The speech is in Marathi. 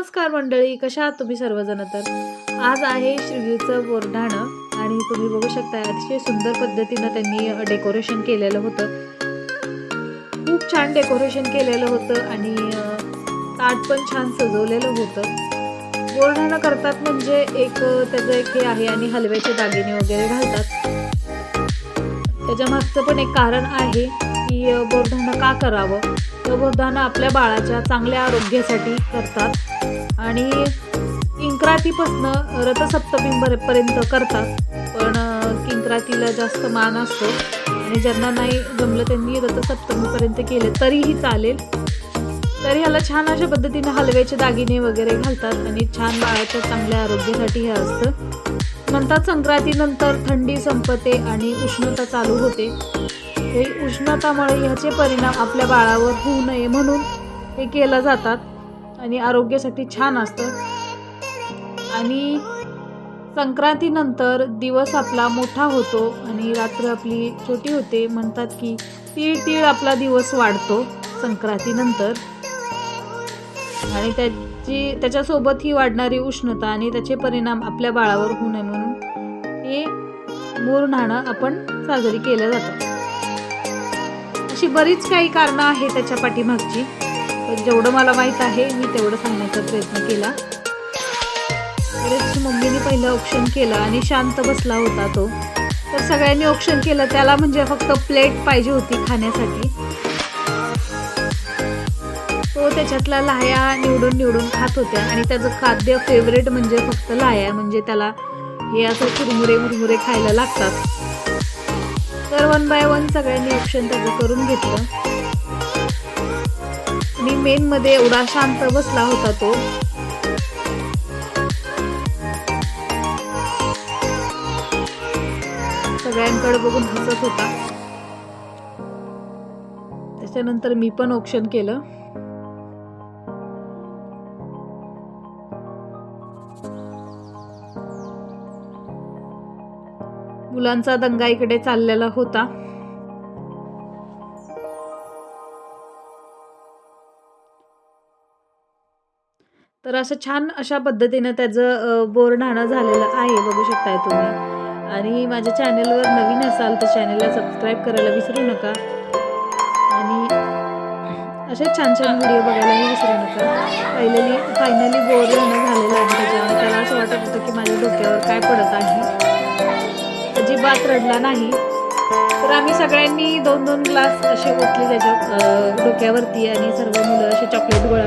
नमस्कार मंडळी कशा आहात तुम्ही सर्वजण तर? आज आहे श्रीवीचं बोरढाणं आणि तुम्ही बघू शकता अतिशय सुंदर पद्धतीनं त्यांनी डेकोरेशन केलेलं होतं. खूप छान डेकोरेशन केलेलं होतं आणि ताट पण छान सजवलेलं होतं. बोरढाणं करतात म्हणजे एक त्याचं एक हे आहे आणि हलव्याचे दागिने वगैरे घालतात. त्याच्या मागचं पण एक कारण आहे की बोरढाणं का करावं? तर आपल्या बाळाच्या चांगल्या आरोग्यासाठी करतात. आणि किंक्रातीपासनं रथसप्तमीपर्यंत करतात. पण किंक्रातीला जास्त मान असतो. आणि ज्यांना नाही जमलं त्यांनी रथसप्तमीपर्यंत केले तरीही चालेल. तर ह्याला छान अशा पद्धतीने हलव्याचे दागिने वगैरे घालतात. आणि छान बाळाच्या चांगल्या आरोग्यासाठी हे असतं. म्हणतात संक्रांतीनंतर थंडी संपते आणि उष्णता चालू होते. हे उष्णतामुळे ह्याचे परिणाम आपल्या बाळावर होऊ नये म्हणून हे केलं जातात. आणि आरोग्यासाठी छान असतं. आणि संक्रांतीनंतर दिवस आपला मोठा होतो आणि रात्र आपली छोटी होते. म्हणतात की तीळ तीळ आपला दिवस वाढतो संक्रांतीनंतर. आणि त्याची त्याच्यासोबत ही वाढणारी उष्णता आणि त्याचे परिणाम आपल्या बाळावर होऊ नये म्हणून हे मूर न्हाणं आपण साजरी केलं जातं. अशी बरीच काही कारणं आहेत त्याच्या पाठीमागची. पण जेवढं मला माहीत आहे मी तेवढं सांगण्याचा प्रयत्न केला. बरेच मम्मीने पहिलं ऑप्शन केलं आणि शांत बसला होता तो. तर सगळ्यांनी ऑप्शन केलं त्याला म्हणजे फक्त प्लेट पाहिजे होती खाण्यासाठी. तो त्याच्यातल्या लाया निवडून निवडून खात होत्या आणि त्याचं खाद्य फेवरेट म्हणजे फक्त लाह्या म्हणजे त्याला हे असं चुरमुरे मुरमुरे खायला लागतात. तर वन बाय वन सगळ्यांनी ऑप्शन त्याचं करून घेतलं. आणि मेनमध्ये एवढा शांत बसला होता तो. सगळ्यांकडे बघून हसत होता. त्याच्यानंतर मी पण ऑप्शन केलं. मुलांचा दंगा इकडे चाललेला होता. तर असं छान अशा पद्धतीनं त्याचं बोरढाणं झालेलं आहे बघू शकताय तुम्ही. आणि माझ्या चॅनलवर नवीन असाल तर चॅनलला सबस्क्राईब करायला विसरू नका. आणि असे छान छान व्हिडिओ बघायलाही विसरू नका. फायनली फायनली बोरणाणं झालेलं आहे त्याच्यामुळे त्याला असं वाटत होतं की माझ्या डोक्यावर काय पडत आहे. अजिबात रडला नाही. तर आम्ही सगळ्यांनी दोन दोन ग्लास असे ओतले त्याच्या अ, डोक्यावरती आणि सर्व मुलं असे चॉकलेट गोळा